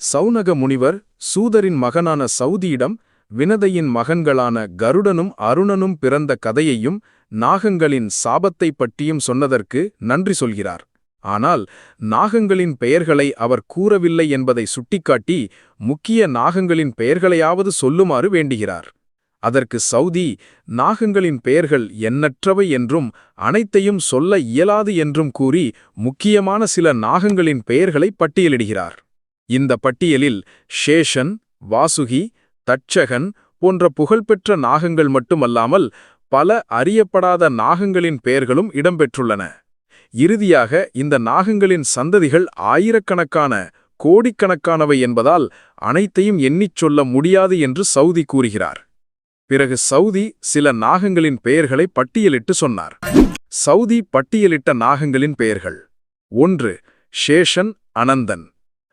சௌனக முனிவர் சூதரின் மகனான சௌதியிடம் வினதையின் மகன்களான கருடனும் அருணனும் பிறந்த கதையையும் நாகங்களின் சாபத்தைப் பற்றியும் சொன்னதற்கு நன்றி சொல்கிறார். ஆனால் நாகங்களின் பெயர்களை அவர் கூறவில்லை என்பதை சுட்டிக்காட்டி முக்கிய நாகங்களின் பெயர்களையாவது சொல்லுமாறு வேண்டுகிறார். அதற்கு சௌதி நாகங்களின் பெயர்கள் எண்ணற்றவை என்றும் அனைத்தையும் சொல்ல இயலாது என்றும் கூறி முக்கியமான சில நாகங்களின் பெயர்களை பட்டியலிடுகிறார். இந்த பட்டியலில் ஷேஷன் வாசுகி தட்சகன் போன்ற புகழ்பெற்ற நாகங்கள் மட்டுமல்லாமல் பல அறியப்படாத நாகங்களின் பெயர்களும் இடம்பெற்றுள்ளன. இறுதியாக இந்த நாகங்களின் சந்ததிகள் ஆயிரக்கணக்கான கோடிக்கணக்கானவை என்பதால் அனைத்தையும் எண்ணிச் சொல்ல முடியாது என்று சவுதி கூறுகிறார். பிறகு சவுதி சில நாகங்களின் பெயர்களை பட்டியலிட்டு சொன்னார். சவுதி பட்டியலிட்ட நாகங்களின் பெயர்கள். ஒன்று ஷேஷன் அனந்தன்.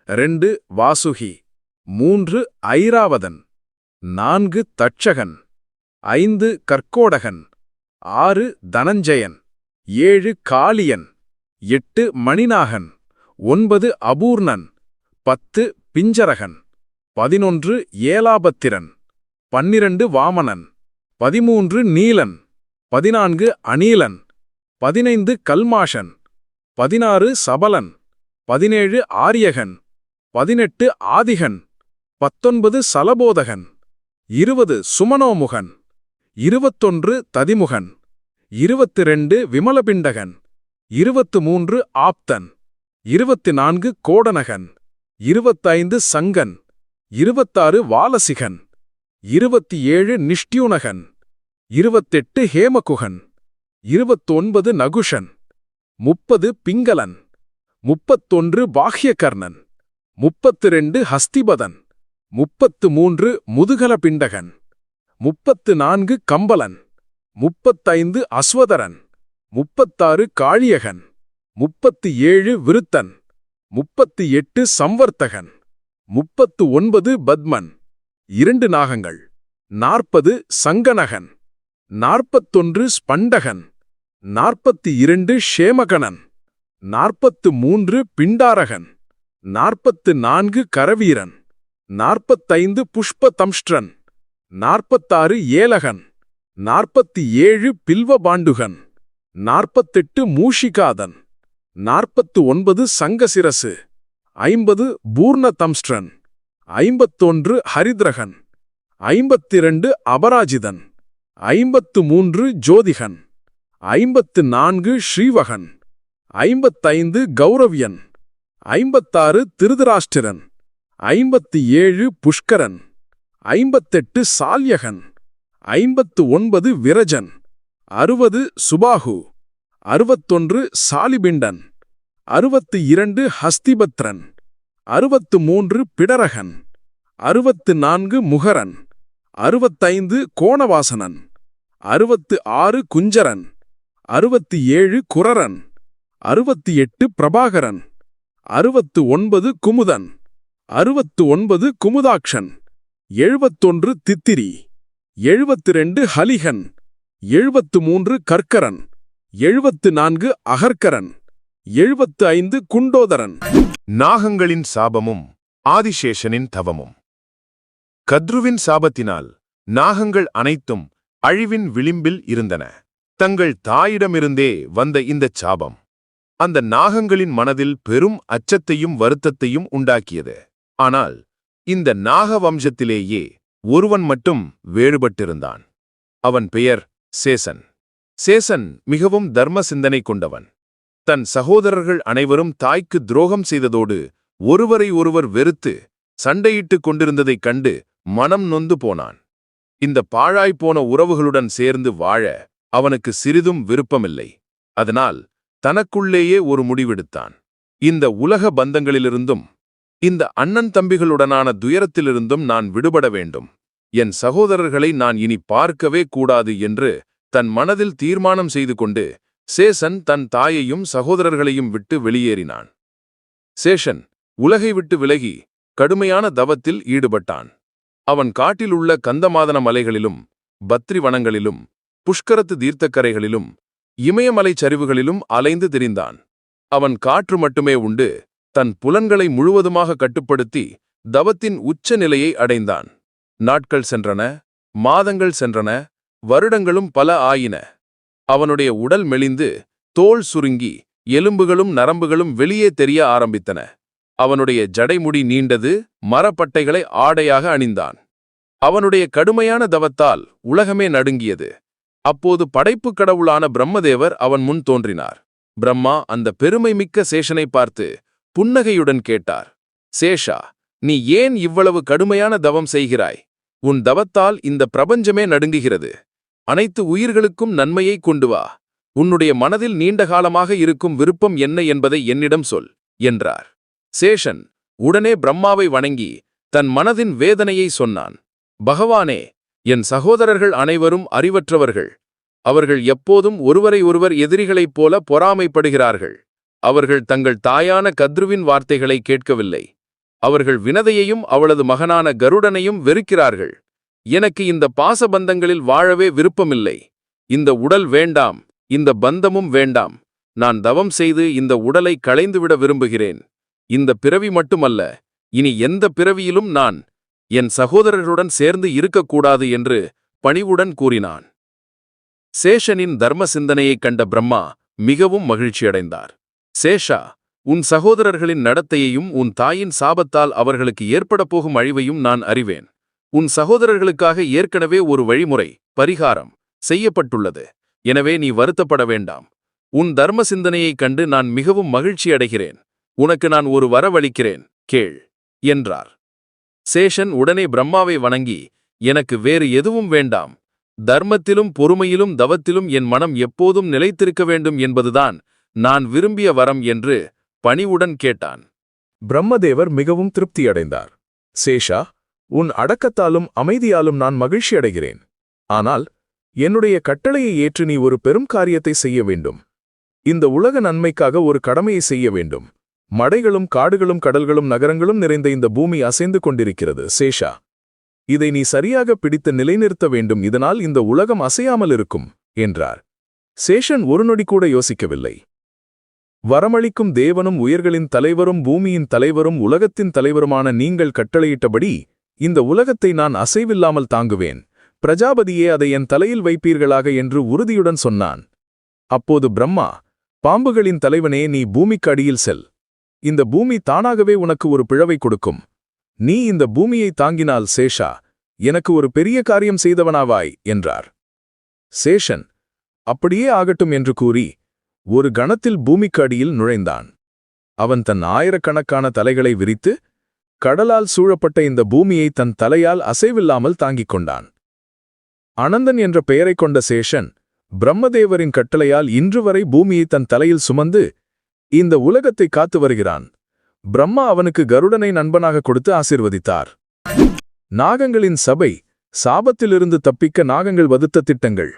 ரெண்டு வாசுகி மூன்று ஐராவதன் நான்கு தட்சகன் ஐந்து கற்கோடகன் ஆறு தனஞ்சயன் ஏழு காளியன் எட்டு மணிநாகன் ஒன்பது அபூர்ணன் பத்து பிஞ்சரகன் பதினொன்று ஏலாபத்திரன் பன்னிரண்டு வாமனன் பதிமூன்று நீலன் பதினான்கு அனீலன் பதினைந்து கல்மாஷன் பதினாறு சபலன் பதினேழு ஆரியகன் பதினெட்டு ஆதிகன் பத்தொன்பது சலபோதகன் இருபது சுமனோமுகன் இருபத்தொன்று ததிமுகன் இருபத்தி ரெண்டு விமலபிண்டகன் இருபத்து மூன்று ஆப்தன் இருபத்தி நான்கு கோடனகன் இருபத்தைந்து சங்கன் இருபத்தாறு வாலசிகன் இருபத்தி ஏழு நிஷ்டியுனகன் இருபத்தெட்டு ஹேமகுகன் இருபத்தொன்பது நகுஷன் முப்பது பிங்களன் முப்பத்தொன்று பாஹ்யகர்ணன். முப்பத்து ரெண்டு ஹஸ்திபதன் முப்பத்து மூன்று முதுகலபிண்டகன் முப்பத்து நான்கு கம்பலன் முப்பத்தைந்து அஸ்வதரன் முப்பத்தாறு காழியகன் முப்பத்து ஏழு விருத்தன் முப்பத்து எட்டு சம்வர்த்தகன் முப்பத்து ஒன்பது பத்மன் இரண்டு நாகங்கள் நாற்பது சங்கனகன் நாற்பத்தொன்று ஸ்பண்டகன் நாற்பத்தி இரண்டு ஷேமகணன் நாற்பத்து மூன்று பிண்டாரகன். நாற்பத்து நான்கு கரவீரன். நாற்பத்தைந்து புஷ்ப தம்ஷ்டன் நாற்பத்தாறு ஏலகன். நாற்பத்தி ஏழு பில்வபாண்டுகன். நாற்பத்தெட்டு மூஷிகாதன். நாற்பத்து ஒன்பது சங்கசிரசு. ஐம்பது பூர்ண தம்ஸ்ட்ரன் ஐம்பத்தொன்று ஹரித்ரகன். ஐம்பத்திரண்டு அபராஜிதன். ஐம்பத்து மூன்று ஜோதிகன். ஐம்பத்து நான்கு ஸ்ரீவகன். ஐம்பத்தைந்து கௌரவ்யன். ஐம்பத்தாறு திருதராஷ்டிரன் ஐம்பத்தி ஏழு புஷ்கரன் ஐம்பத்தெட்டு சால்யகன் ஐம்பத்து ஒன்பது விரஜன் அறுபது சுபாகு அறுபத்தொன்று சாலிபிண்டன் அறுபத்து இரண்டு ஹஸ்திபத்ரன் அறுபத்து மூன்று பிடரகன் அறுபத்து நான்கு முகரன் அறுபத்தைந்து கோணவாசனன் அறுபத்து ஆறு குஞ்சரன் அறுபத்தி ஏழு குரரன் அறுபத்தி எட்டு பிரபாகரன். அறுபத்து ஒன்பது குமுதன். அறுபத்து ஒன்பது குமுதாக்ஷன். எழுபத்தொன்று தித்திரி. எழுபத்து ரெண்டு ஹலிகன். எழுபத்து மூன்று கர்க்கரன். எழுபத்து நான்கு அகர்கரன் எழுபத்து ஐந்து குண்டோதரன். நாகங்களின் சாபமும் ஆதிசேஷனின் தவமும். கத்ருவின் சாபத்தினால் நாகங்கள் அனைத்தும் அழிவின் விளிம்பில் இருந்தன. தங்கள் தாயிடமிருந்தே வந்த இந்தச் சாபம். அந்த நாகங்களின் மனதில் பெரும் அச்சத்தையும் வருத்தத்தையும் உண்டாக்கியது. ஆனால் இந்த நாக வம்சத்திலேயே ஒருவன் மட்டும் வேறுபட்டிருந்தான். அவன் பெயர் சேசன். சேசன் மிகவும் தர்ம சிந்தனை கொண்டவன். தன் சகோதரர்கள் அனைவரும் தாய்க்கு துரோகம் செய்ததோடு ஒருவரை ஒருவர் வெறுத்து சண்டையிட்டுக் கொண்டிருந்ததைக் கண்டு மனம் நொந்து போனான். இந்த பாழாய்ப்போன உறவுகளுடன் சேர்ந்து வாழ அவனுக்கு சிறிதும் விருப்பமில்லை. அதனால் தனக்குள்ளேயே ஒரு முடிவெடுத்தான். இந்த உலக பந்தங்களிலிருந்தும் இந்த அண்ணன் தம்பிகளுடனான துயரத்திலிருந்தும் நான் விடுபட வேண்டும். என் சகோதரர்களை நான் இனி பார்க்கவே கூடாது என்று தன் மனதில் தீர்மானம் செய்து கொண்டு சேசன் தன் தாயையும் சகோதரர்களையும் விட்டு வெளியேறினான். சேஷன் உலகை விட்டு விலகி கடுமையான தவத்தில் ஈடுபட்டான். அவன் காட்டிலுள்ள கந்தமாதன மலைகளிலும் பத்ரி வனங்களிலும் புஷ்கரத்து தீர்த்தக்கரைகளிலும் இமயமலைச் சரிவுகளிலும் அலைந்து திரிந்தான். அவன் காற்று மட்டுமே உண்டு தன் புலன்களை முழுவதுமாக கட்டுப்படுத்தி தவத்தின் உச்ச நிலையை அடைந்தான். நாட்கள் சென்றன மாதங்கள் சென்றன வருடங்களும் பல ஆயின. அவனுடைய உடல் மெலிந்து தோல் சுருங்கி எலும்புகளும் நரம்புகளும் வெளியே தெரிய ஆரம்பித்தன. அவனுடைய ஜடைமுடி நீண்டது மரப்பட்டைகளை ஆடையாக அணிந்தான். அவனுடைய கடுமையான தவத்தால் உலகமே நடுங்கியது. அப்போது படைப்புக் கடவுளான பிரம்மதேவர் அவன் முன் தோன்றினார். பிரம்மா அந்த பெருமைமிக்க சேஷனை பார்த்து புன்னகையுடன் கேட்டார். சேஷா நீ ஏன் இவ்வளவு கடுமையான தவம் செய்கிறாய்? உன் தவத்தால் இந்த பிரபஞ்சமே நடுங்குகிறது. அனைத்து உயிர்களுக்கும் நன்மையை கொண்டு வா. உன்னுடைய மனதில் நீண்ட காலமாக இருக்கும் விருப்பம் என்ன என்பதை என்னிடம் சொல் என்றார். சேஷன் உடனே பிரம்மாவை வணங்கி தன் மனதின் வேதனையை சொன்னான். பகவானே என் சகோதரர்கள் அனைவரும் அறிவற்றவர்கள். அவர்கள் எப்போதும் ஒருவரை ஒருவர் எதிரிகளைப் போல பொறாமைப்படுகிறார்கள். அவர்கள் தங்கள் தாயான கத்ருவின் வார்த்தைகளை கேட்கவில்லை. அவர்கள் வினதையையும் அவளது மகனான கருடனையும் வெறுக்கிறார்கள். எனக்கு இந்த பாசபந்தங்களில் வாழவே விருப்பமில்லை. இந்த உடல் வேண்டாம். இந்த பந்தமும் வேண்டாம். நான் தவம் செய்து இந்த உடலை களைந்துவிட விரும்புகிறேன். இந்த பிறவி மட்டுமல்ல. இனி எந்த பிறவியிலும் நான் என் சகோதரருடன் சேர்ந்து இருக்கக்கூடாது என்று பணிவுடன் கூறினான். சேஷனின் தர்ம சிந்தனையைக் கண்ட பிரம்மா மிகவும் மகிழ்ச்சியடைந்தார். சேஷா உன் சகோதரர்களின் நடத்தையையும் உன் தாயின் சாபத்தால் அவர்களுக்கு ஏற்படப் போகும் அழிவையும் நான் அறிவேன். உன் சகோதரர்களுக்காக ஏற்கனவே ஒரு வழிமுறை பரிகாரம் செய்யப்பட்டுள்ளது. எனவே நீ வருத்தப்பட வேண்டாம். உன் தர்ம சிந்தனையைக் கண்டு நான் மிகவும் மகிழ்ச்சி அடைகிறேன் உனக்கு நான் ஒரு வரவழிக்கிறேன் கேள் என்றார். சேஷன் உடனே பிரம்மாவை வணங்கி எனக்கு வேறு எதுவும் வேண்டாம். தர்மத்திலும் பொறுமையிலும் தவத்திலும் என் மனம் எப்போதும் நிலைத்திருக்க வேண்டும் என்பதுதான் நான் விரும்பிய வரம் என்று பணிவுடன் கேட்டான். பிரம்மதேவர் மிகவும் திருப்தியடைந்தார். சேஷா உன் அடக்கத்தாலும் அமைதியாலும் நான் மகிழ்ச்சி அடைகிறேன் ஆனால் என்னுடைய கட்டளையை ஏற்று நீ ஒரு பெரும் காரியத்தை செய்ய வேண்டும். இந்த உலக நன்மைக்காக ஒரு கடமையை செய்ய வேண்டும். மடைகளும் காடுகளும் கடல்களும் நகரங்களும் நிறைந்த இந்த பூமி அசைந்து கொண்டிருக்கிறது சேஷா. இதை நீ சரியாக பிடித்து நிலைநிறுத்த வேண்டும் இதனால் இந்த உலகம் அசையாமல் இருக்கும் என்றார். சேஷன் ஒரு நொடி கூட யோசிக்கவில்லை. வரமளிக்கும் தேவனும் உயிர்களின் தலைவரும் பூமியின் தலைவரும் உலகத்தின் தலைவருமான நீங்கள் கட்டளையிட்டபடி இந்த உலகத்தை நான் அசைவில்லாமல் தாங்குவேன். பிரஜாபதியே அதை என் தலையில் வைப்பீர்களாக என்று உறுதியுடன் சொன்னான். அப்போது பிரம்மா பாம்புகளின் தலைவனே நீ பூமிக்கு அடியில் செல். இந்த பூமி தானாகவே உனக்கு ஒரு பிழவை கொடுக்கும். நீ இந்த பூமியை தாங்கினால் சேஷா எனக்கு ஒரு பெரிய காரியம் செய்தவனாவாய் என்றார். சேஷன் அப்படியே ஆகட்டும் என்று கூறி ஒரு கணத்தில் பூமிக்கு அடியில் நுழைந்தான். அவன் தன் ஆயிரக்கணக்கான தலைகளை விரித்து கடலால் சூழப்பட்ட இந்த பூமியை தன் தலையால் அசைவில்லாமல் தாங்கிக் கொண்டான். அனந்தன் என்ற பெயரைக் கொண்ட சேஷன் பிரம்மதேவரின் கட்டளையால் இன்று வரை பூமியை தன் தலையில் சுமந்து இந்த உலகத்தை காத்து வருகிறான். பிரம்மா அவனுக்கு கருடனை நண்பனாக கொடுத்து ஆசிர்வதித்தார். நாகங்களின் சபை சாபத்திலிருந்து தப்பிக்க நாகங்கள் வகுத்த திட்டங்கள்.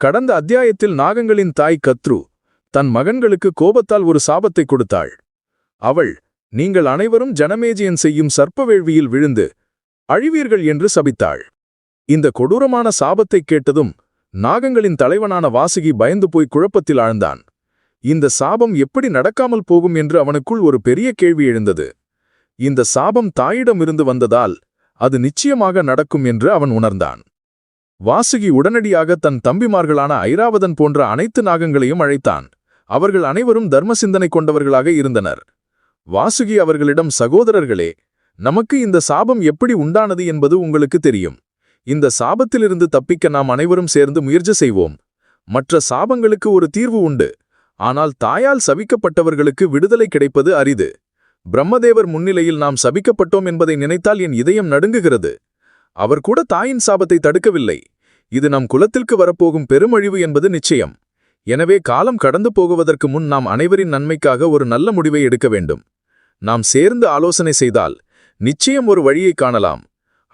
கடந்த அத்தியாயத்தில் நாகங்களின் தாய் கத்ரு தன் மகன்களுக்கு கோபத்தால் ஒரு சாபத்தை கொடுத்தாள். அவள் நீங்கள் அனைவரும் ஜனமேஜியன் செய்யும் சர்ப்பவேள்வியில் விழுந்து அழிவீர்கள் என்று சபித்தாள். இந்த கொடூரமான சாபத்தைக் கேட்டதும் நாகங்களின் தலைவனான வாசுகி பயந்து போய் குழப்பத்தில் ஆழ்ந்தான். இந்த சாபம் எப்படி நடக்காமல் போகும் என்று அவனுக்குள் ஒரு பெரிய கேள்வி எழுந்தது. இந்த சாபம் தாயிடமிருந்து வந்ததால் அது நிச்சயமாக நடக்கும் என்று அவன் உணர்ந்தான். வாசுகி உடனடியாக தன் தம்பிமார்களான ஐராவதன் போன்ற அனைத்து நாகங்களையும் அழைத்தான். அவர்கள் அனைவரும் தர்ம சிந்தனை கொண்டவர்களாக இருந்தனர். வாசுகி அவர்களிடம் சகோதரர்களே நமக்கு இந்த சாபம் எப்படி உண்டானது என்பது உங்களுக்கு தெரியும். இந்த சாபத்திலிருந்து தப்பிக்க நாம் அனைவரும் சேர்ந்து முயற்சி செய்வோம். மற்ற சாபங்களுக்கு ஒரு தீர்வு உண்டு. ஆனால் தாயால் சபிக்கப்பட்டவர்களுக்கு விடுதலை கிடைப்பது அரிது. பிரம்மதேவர் முன்னிலையில் நாம் சபிக்கப்பட்டோம் என்பதை நினைத்தால் என் இதயம் நடுங்குகிறது. அவர் கூட தாயின் சாபத்தை தடுக்கவில்லை. இது நம் குலத்திற்கு வரப்போகும் பெருமழிவு என்பது நிச்சயம். எனவே காலம் கடந்து போகுவதற்கு முன் நாம் அனைவரின் நன்மைக்காக ஒரு நல்ல முடிவை எடுக்க வேண்டும். நாம் சேர்ந்து ஆலோசனை செய்தால் நிச்சயம் ஒரு வழியை காணலாம்.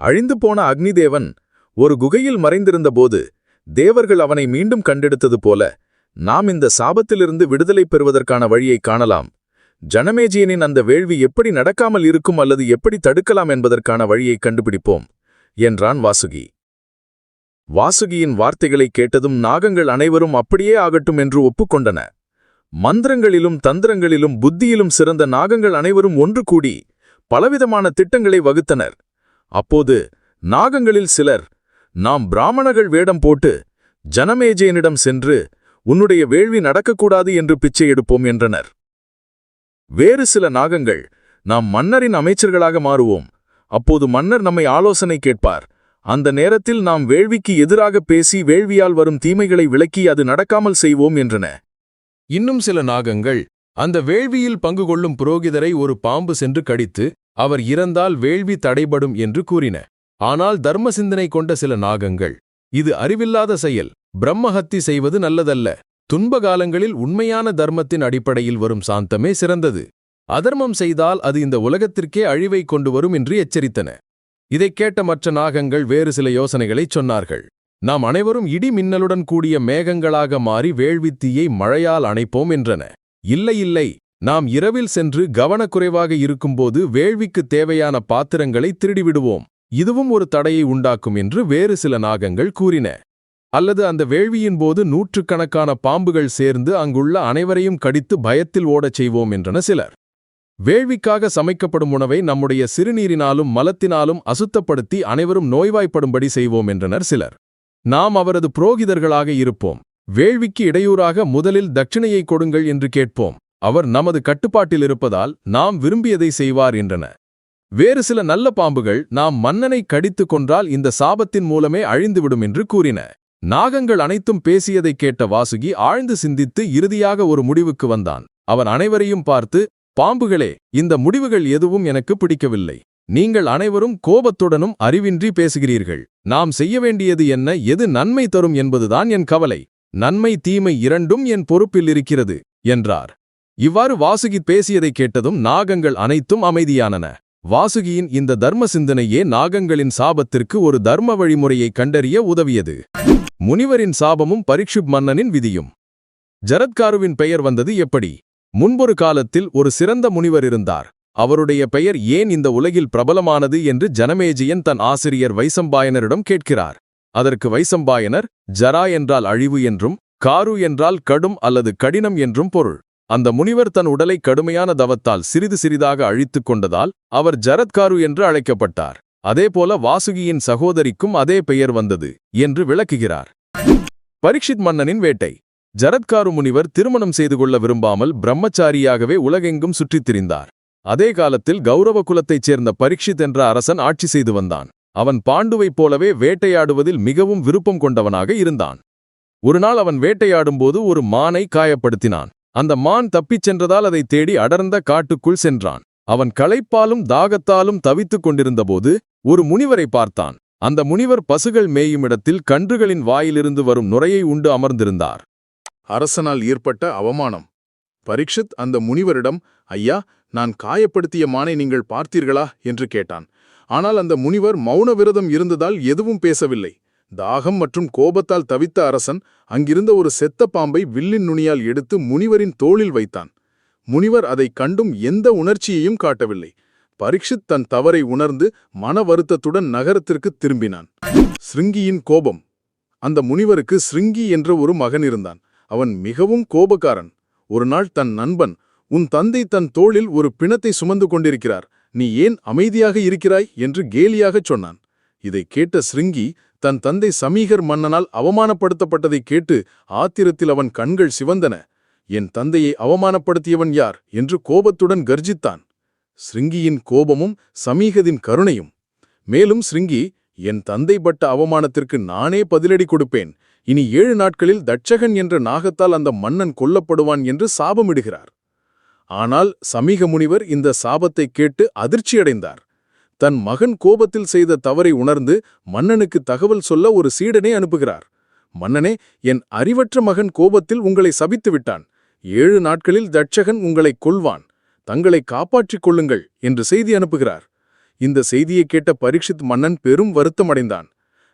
அழிந்து போன அக்னிதேவன் ஒரு குகையில் மறைந்திருந்தபோது தேவர்கள் அவனை மீண்டும் கண்டெடுத்தது போல நாம் இந்த சாபத்திலிருந்து விடுதலை பெறுவதற்கான வழியை காணலாம். ஜனமேஜியனின் அந்த வேள்வி எப்படி நடக்காமல் இருக்கும் அல்லது எப்படி தடுக்கலாம் என்பதற்கான வழியை கண்டுபிடிப்போம் என்றான் வாசுகி. வாசுகியின் வார்த்தைகளைக் கேட்டதும் நாகங்கள் அனைவரும் அப்படியே ஆகட்டும் என்று ஒப்புக்கொண்டன. மந்திரங்களிலும் தந்திரங்களிலும் புத்தியிலும் சிறந்த நாகங்கள் அனைவரும் ஒன்று கூடி பலவிதமான திட்டங்களை வகுத்தனர். அப்போது நாகங்களில் சிலர் நாம் பிராமணர்கள் வேடம் போட்டு ஜனமேஜயனிடம் சென்று உன்னுடைய வேள்வி நடக்கக்கூடாது என்று பிச்சை எடுப்போம் என்றனர். வேறு சில நாகங்கள் நாம் மன்னரின் அமைச்சர்களாக மாறுவோம். அப்போது மன்னர் நம்மை ஆலோசனை கேட்பார். அந்த நேரத்தில் நாம் வேள்விக்கு எதிராக பேசி வேள்வியால் வரும் தீமைகளை விளக்கி அது நடக்காமல் செய்வோம் என்றன. இன்னும் சில நாகங்கள் அந்த வேள்வியில் பங்கு கொள்ளும் புரோகிதரை ஒரு பாம்பு சென்று கடித்து அவர் இறந்தால் வேள்வி தடைபடும் என்று கூறின. ஆனால் தர்ம சிந்தனை கொண்ட சில நாகங்கள் இது அறிவில்லாத செயல். பிரம்மஹத்தி செய்வது நல்லதல்ல. துன்ப காலங்களில் உண்மையான தர்மத்தின் அடிப்படையில் வரும் சாந்தமே சிறந்தது. அதர்மம் செய்தால் அது இந்த உலகத்திற்கே அழிவை கொண்டு வரும் என்று எச்சரித்தன. இதைக் கேட்ட மற்ற நாகங்கள் வேறு சில யோசனைகளைச் சொன்னார்கள். நாம் அனைவரும் இடி மின்னலுடன் கூடிய மேகங்களாக மாறி வேள்வித்தீயை மழையால் அணைப்போம் என்றன. இல்லை இல்லை. நாம் இரவில் சென்று கவனக்குறைவாக இருக்கும்போது வேள்விக்குத் தேவையான பாத்திரங்களை திருடிவிடுவோம். இதுவும் ஒரு தடையை உண்டாக்கும் என்று வேறு சில நாகங்கள் கூறின. அல்லது அந்த வேள்வியின் போது நூற்றுக்கணக்கான பாம்புகள் சேர்ந்து அங்குள்ள அனைவரையும் கடித்து பயத்தில் ஓடச் செய்வோம் என்றன சிலர். வேள்விக்காக சமைக்கப்படும் உணவை நம்முடைய சிறுநீரினாலும் மலத்தினாலும் அசுத்தப்படுத்தி அனைவரும் நோய்வாய்ப்படும்படி செய்வோம் என்றனர் சிலர். நாம் அவரது புரோகிதர்களாக இருப்போம். வேள்விக்கு இடையூறாக முதலில் தட்சிணையை கொடுங்கள் என்று கேட்போம். அவர் நமது கட்டுப்பாட்டில் இருப்பதால் நாம் விரும்பியதை செய்வார் என்றன. வேறு சில நல்ல பாம்புகள் நாம் மன்னனை கடித்துக் கொன்றால் இந்த சாபத்தின் மூலமே அழிந்துவிடும் என்று கூறின. நாகங்கள் அனைத்தும் பேசியதைக் கேட்ட வாசுகி ஆழ்ந்து சிந்தித்து இறுதியாக ஒரு முடிவுக்கு வந்தான். அவன் அனைவரையும் பார்த்து பாம்புகளே இந்த முடிவுகள் எதுவும் எனக்கு பிடிக்கவில்லை. நீங்கள் அனைவரும் கோபத்துடனும் அறிவின்றி பேசுகிறீர்கள். நாம் செய்ய வேண்டியது என்ன எது நன்மை தரும் என்பதுதான் என் கவலை. நன்மை தீமை இரண்டும் என் பொறுப்பில் இருக்கிறது என்றார். இவ்வாறு வாசுகி பேசியதைக் கேட்டதும் நாகங்கள் அனைத்தும் அமைதியானன. வாசுகியின் இந்த தர்ம சிந்தனையே நாகங்களின் சாபத்திற்கு ஒரு தர்ம வழிமுறையை கண்டறிய உதவியது. முனிவரின் சாபமும் பரிக்ஷிப் மன்னனின் விதியும். ஜரத்காருவின் பெயர் வந்தது எப்படி? முன்பொரு காலத்தில் ஒரு சிறந்த முனிவர் இருந்தார். அவருடைய பெயர் ஏன் இந்த உலகில் பிரபலமானது என்று ஜனமேஜியன் தன் ஆசிரியர் வைசம்பாயனரிடம் கேட்கிறார். அதற்கு வைசம்பாயனர் ஜரா என்றால் அழிவு என்றும் காரு என்றால் கடும் அல்லது கடினம் என்றும் பொருள். அந்த முனிவர் தன் உடலை கடுமையான தவத்தால் சிறிது சிறிதாக அழித்துக் கொண்டதால் அவர் ஜரத்காரு என்று அழைக்கப்பட்டார். அதேபோல வாசுகியின் சகோதரிக்கும் அதே பெயர் வந்தது என்று விளக்குகிறார். பரீட்சித் மன்னனின் வேட்டை. ஜரத்காரு முனிவர் திருமணம் செய்து கொள்ள விரும்பாமல் பிரம்மச்சாரியாகவே உலகெங்கும் சுற்றித் திரிந்தார். அதே காலத்தில் கௌரவ குலத்தைச் சேர்ந்த பரீட்சித் என்ற அரசன் ஆட்சி செய்து வந்தான். அவன் பாண்டுவைப் போலவே வேட்டையாடுவதில் மிகவும் விருப்பம் கொண்டவனாக இருந்தான். ஒருநாள் அவன் வேட்டையாடும்போது ஒரு மானை காயப்படுத்தினான். அந்த மான் தப்பிச் சென்றதால் அதை தேடி அடர்ந்த காட்டுக்குள் சென்றான். அவன் களைப்பாலும் தாகத்தாலும் தவித்துக் கொண்டிருந்தபோது ஒரு முனிவரை பார்த்தான். அந்த முனிவர் பசுகள் மேயும் இடத்தில் கன்றுகளின் வாயிலிருந்து வரும் நுரையை உண்டு அமர்ந்திருந்தார். அரசனால் ஏற்பட்ட அவமானம். பரீட்சித் அந்த முனிவரிடம் ஐயா நான் காயப்படுத்திய மானை நீங்கள் பார்த்தீர்களா? என்று கேட்டான். ஆனால் அந்த முனிவர் மௌன விரதம் இருந்ததால் எதுவும் பேசவில்லை. தாகம் மற்றும் கோபத்தால் தவித்த அரசன் அங்கிருந்த ஒரு செத்த பாம்பை வில்லின் நுனியால் எடுத்து முனிவரின் தோளில் வைத்தான். முனிவர் அதைக் கண்டும் எந்த உணர்ச்சியையும் காட்டவில்லை. பரீட்சித் தன் தவறை உணர்ந்து மன வருத்தத்துடன் நகரத்திற்கு திரும்பினான். ஸ்ருங்கியின் கோபம். அந்த முனிவருக்கு ஸ்ருங்கி என்ற ஒரு மகன் இருந்தான். அவன் மிகவும் கோபக்காரன். ஒரு நாள் தன் நண்பன் உன் தந்தை தன் தோளில் ஒரு பிணத்தை சுமந்து கொண்டிருக்கிறார். நீ ஏன் அமைதியாக இருக்கிறாய்? என்று கேலியாகச் சொன்னான். இதைக் கேட்ட ஸ்ருங்கி தன் தந்தை சமீகர் மன்னனால் அவமானப்படுத்தப்பட்டதைக் கேட்டு ஆத்திரத்தில் அவன் கண்கள் சிவந்தன. என் தந்தையை அவமானப்படுத்தியவன் யார்? என்று கோபத்துடன் கர்ஜித்தான். ஸ்ருங்கியின் கோபமும் சமீகதின் கருணையும். மேலும் ஸ்ருங்கி என் தந்தை பட்ட அவமானத்திற்கு நானே பதிலடி கொடுப்பேன். இனி ஏழு நாட்களில் தட்சகன் என்ற நாகத்தால் அந்த மன்னன் கொல்லப்படுவான் என்று சாபமிடுகிறார். ஆனால் சமீக முனிவர் இந்த சாபத்தைக் கேட்டு அதிர்ச்சியடைந்தார். தன் மகன் கோபத்தில் செய்த தவறை உணர்ந்து மன்னனுக்கு தகவல் சொல்ல ஒரு சீடனை அனுப்புகிறார். மன்னனே என் அறிவற்ற மகன் கோபத்தில் உங்களை சபித்து விட்டான். ஏழு நாட்களில் தட்சகன் உங்களைக் கொல்வான். தங்களை காப்பாற்றிக் கொள்ளுங்கள் என்று செய்தி அனுப்புகிறார். இந்த செய்தியை கேட்ட பரீட்சித் மன்னன் பெரும் வருத்தமடைந்தான்.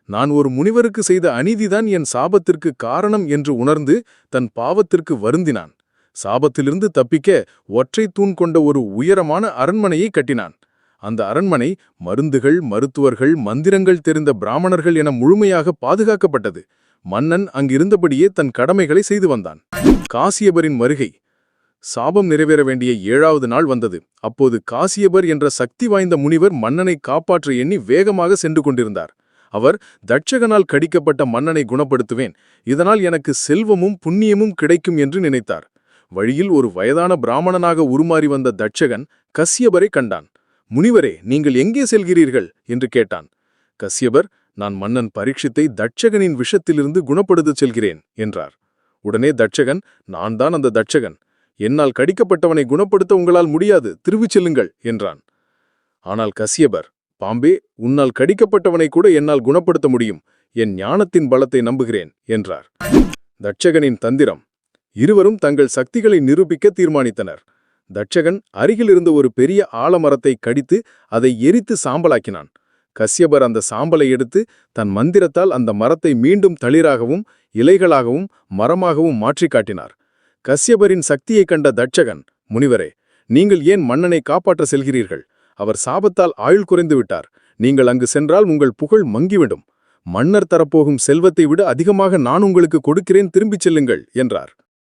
நான் ஒரு முனிவருக்கு செய்த அநீதிதான் என் சாபத்திற்கு காரணம் என்று உணர்ந்து தன் பாவத்திற்கு வருந்தினான். சாபத்திலிருந்து தப்பிக்க ஒற்றை தூண் கொண்ட ஒரு உயரமான அரண்மனையை கட்டினான். அந்த அரண்மனை மருந்துகள் மருத்துவர்கள் மந்திரங்கள் தெரிந்த பிராமணர்கள் என முழுமையாக பாதுகாக்கப்பட்டது. மன்னன் அங்கிருந்தபடியே தன் கடமைகளை செய்து வந்தான். காசியபரின் வருகை. சாபம் நிறைவேற வேண்டிய ஏழாவது நாள் வந்தது. அப்போது காசியபர் என்ற சக்தி வாய்ந்த முனிவர் மன்னனை காப்பாற்ற எண்ணி வேகமாக சென்று கொண்டிருந்தார். அவர் தட்சகனால் கடிக்கப்பட்ட மன்னனை குணப்படுத்துவேன். இதனால் எனக்கு செல்வமும் புண்ணியமும் கிடைக்கும் என்று நினைத்தார். வழியில் ஒரு வயதான பிராமணனாக உருமாறி வந்த தட்சகன் கசியபரை கண்டான். முனிவரே நீங்கள் எங்கே செல்கிறீர்கள்? என்று கேட்டான். கஸ்யபர் நான் மன்னன் பரீட்சித்தை தட்சகனின் விஷத்திலிருந்து குணப்படுத்தச் செல்கிறேன் என்றார். உடனே தட்சகன் நான் தான் அந்த தட்சகன். என்னால் கடிக்கப்பட்டவனை குணப்படுத்த உங்களால் முடியாது திரும்பிச் செல்லுங்கள் என்றான். ஆனால் கசியபர் பாம்பே உன்னால் கடிக்கப்பட்டவனை கூட என்னால் குணப்படுத்த முடியும் என் ஞானத்தின் பலத்தை நம்புகிறேன் என்றார். தட்சகனின் தந்திரம். இருவரும் தங்கள் சக்திகளை நிரூபிக்க தீர்மானித்தனர். தட்சகன் அருகிலிருந்த ஒரு பெரிய ஆலமரத்தை கடித்து அதை எரித்து சாம்பலாக்கினான். கஸ்யபர் அந்த சாம்பலை எடுத்து தன் மந்திரத்தால் அந்த மரத்தை மீண்டும் தளிராகவும் இலைகளாகவும் மரமாகவும் மாற்றிக் காட்டினார். கஸ்யபரின் சக்தியைக் கண்ட தட்சகன் முனிவரே நீங்கள் ஏன் மன்னனை காப்பாற்ற செல்கிறீர்கள்? அவர் சாபத்தால் ஆயுள் குறைந்து விட்டார். நீங்கள் அங்கு சென்றால் உங்கள் புகழ் மங்கிவிடும் மன்னர் தரப்போகும் செல்வத்தை விட அதிகமாக நான் உங்களுக்கு கொடுக்கிறேன் திரும்பிச் செல்லுங்கள் என்றார்.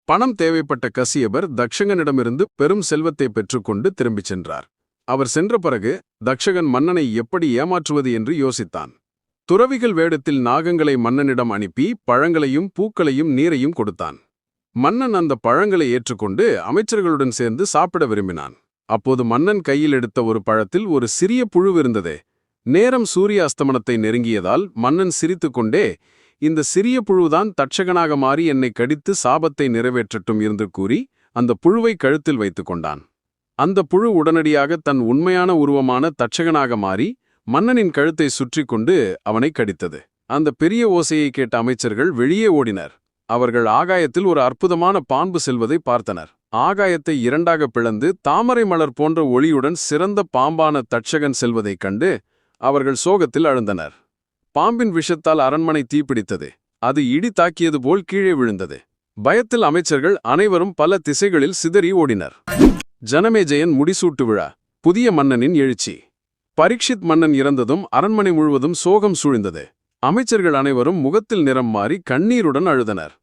பணம் தேவைப்பட்ட கசியபர் தக்ஷகனிடமிருந்து பெரும் செல்வத்தை பெற்றுக்கொண்டு திரும்பிச் சென்றார். அவர் சென்ற பிறகு தக்ஷகன் மன்னனை எப்படி ஏமாற்றுவது என்று யோசித்தான். துறவிகள் வேடத்தில் நாகங்களை மன்னனிடம் அனுப்பி பழங்களையும் பூக்களையும் நீரையும் கொடுத்தான். மன்னன் அந்த பழங்களை ஏற்றுக்கொண்டு அமைச்சர்களுடன் சேர்ந்து சாப்பிட விரும்பினான். அப்போது மன்னன் கையில் எடுத்த ஒரு பழத்தில் ஒரு சிறிய புழு இருந்ததே. நேரம் சூரிய அஸ்தமனத்தை நெருங்கியதால் மன்னன் சிரித்துக்கொண்டே இந்த சிறிய புழுதான் தட்சகனாக மாறி என்னை கடித்து சாபத்தை நிறைவேற்றட்டும் என்று கூறி அந்த புழுவை கழுத்தில் வைத்துக் கொண்டான். அந்த புழு உடனடியாக தன் உண்மையான உருவமான தட்சகனாக மாறி மன்னனின் கழுத்தை சுற்றி கொண்டு அவனை கடித்தது. அந்த பெரிய ஓசையை கேட்ட அமைச்சர்கள் வெளியே ஓடினர். அவர்கள் ஆகாயத்தில் ஒரு அற்புதமான பாம்பு செல்வதை பார்த்தனர். ஆகாயத்தை இரண்டாக பிளந்து தாமரை மலர் போன்ற ஒளியுடன் சிறந்த பாம்பான தட்சகன் செல்வதைக் கண்டு அவர்கள் சோகத்தில் அழுந்தனர். பாம்பின் விஷத்தால் அரண்மனை தீப்பிடித்தது. அது இடி தாக்கியது போல் கீழே விழுந்தது. பயத்தில் அமைச்சர்கள் அனைவரும் பல திசைகளில் சிதறி ஓடினர். ஜனமேஜயன் முடிசூட்டு விழா. புதிய மன்னனின் எழுச்சி. பரீட்சித் மன்னன் இறந்ததும் அரண்மனை முழுவதும் சோகம் சூழ்ந்தது. அமைச்சர்கள் அனைவரும் முகத்தில் நிறம் மாறி கண்ணீருடன் அழுதனர்.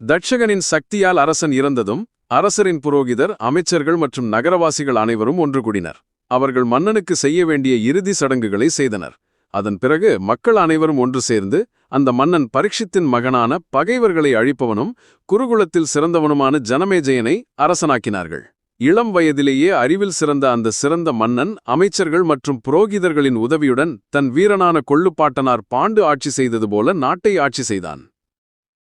தட்சகனின் சக்தியால் அரசன் இறந்ததும் அரசரின் புரோகிதர் அமைச்சர்கள் மற்றும் நகரவாசிகள் அனைவரும் ஒன்று கூடினர் அவர்கள் மன்னனுக்கு செய்ய வேண்டிய இறுதி சடங்குகளை செய்தனர். அதன் பிறகு மக்கள் அனைவரும் ஒன்று சேர்ந்து அந்த மன்னன் பரீட்சித்தின் மகனான பகைவர்களை அழிப்பவனும் குருகுலத்தில் சிறந்தவனுமான ஜனமேஜயனை அரசனாக்கினார்கள். இளம் வயதிலேயே அறிவில் சிறந்த அந்த சிறந்த மன்னன் அமைச்சர்கள் மற்றும் புரோகிதர்களின் உதவியுடன் தன் வீரனான கொள்ளுப்பாட்டனார் பாண்டு ஆட்சி செய்தது போல நாட்டை ஆட்சி செய்தான்.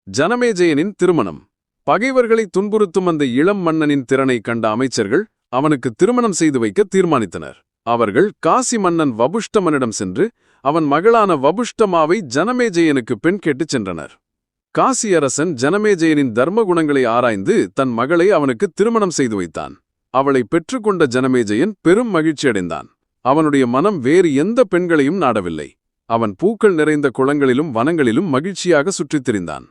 ஜனமேஜயனின் திருமணம். பகைவர்களை துன்புறுத்தும் அந்த இளம் மன்னனின் திறனை கண்ட அமைச்சர்கள் அவனுக்கு திருமணம் செய்து வைக்க தீர்மானித்தனர். அவர்கள் காசி மன்னன் வபுஷ்டமனிடம் சென்று அவன் மகளான வபுஷ்டமாவை ஜனமேஜயனுக்கு பெண் கேட்டுச் சென்றனர். காசி அரசன் ஜனமேஜயனின் தர்ம குணங்களை ஆராய்ந்து தன் மகளை அவனுக்கு திருமணம் செய்து வைத்தான். அவளை பெற்றுக்கொண்ட ஜனமேஜயன் பெரும் மகிழ்ச்சியடைந்தான். அவனுடைய மனம் வேறு எந்த பெண்களையும் நாடவில்லை. அவன் பூக்கள் நிறைந்த குளங்களிலும் வனங்களிலும் மகிழ்ச்சியாக சுற்றித் திரிந்தான்.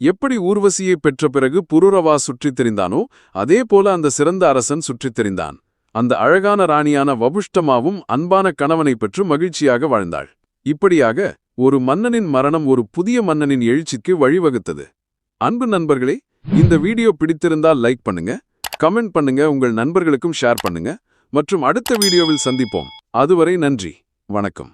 எப்படி ஊர்வசியை பெற்ற பிறகு புருரவா சுற்றித் திரிந்தானோ அதேபோல அந்த சிறந்த அரசன் சுற்றித் திரிந்தான். அந்த அழகான ராணியான வபுஷ்டமாவும் அன்பான கணவனை பெற்று மகிழ்ச்சியாக வாழ்ந்தாள். இப்படியாக ஒரு மன்னனின் மரணம் ஒரு புதிய மன்னனின் எழுச்சிக்கு வழிவகுத்தது. அன்பு நண்பர்களே இந்த வீடியோ பிடித்திருந்தால் லைக் பண்ணுங்க கமெண்ட் பண்ணுங்க உங்கள் நண்பர்களுக்கும் ஷேர் பண்ணுங்க மற்றும் அடுத்த வீடியோவில் சந்திப்போம். அதுவரை நன்றி வணக்கம்.